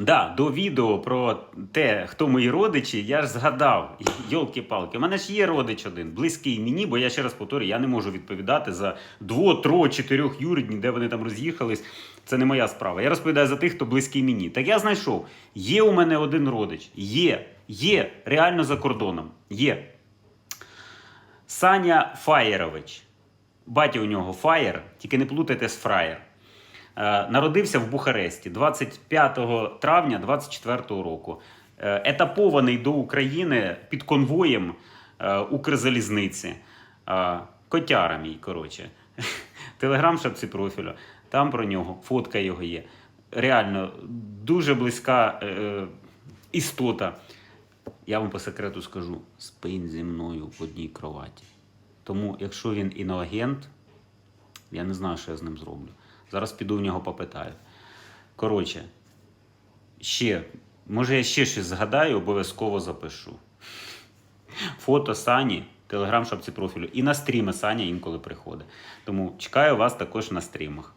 Да, до відео про те, хто мої родичі, я ж згадав, йолки-палки, у мене ж є родич один, близький мені, бо я ще раз повторюю, я не можу відповідати за дво, тро, чотирьох юридні, де вони там роз'їхались. Це не моя справа. Я розповідаю за тих, хто близький мені. Так я знайшов, є у мене один родич. Є, є, реально за кордоном. Є. Саня Фаєрович. Батя у нього Фаєр, тільки не плутайте з Фраєр. Е, Народився в Бухаресті 25 травня 24 року. Е, Етапований до України під конвоєм е, Укрзалізниці. Котяра мій, коротше. Телеграм шапці профілю. Там про нього, фотка його є. Реально, дуже близька е, істота. Я вам по секрету скажу: спить зі мною в одній кроваті. Тому, якщо він іноагент, я не знаю, що я з ним зроблю. Зараз піду в нього попитаю. Коротше, ще, може, я ще щось згадаю, обов'язково запишу. Фото Сані, телеграм шапці профілю. І на стріми Саня інколи приходить. Тому чекаю вас також на стрімах.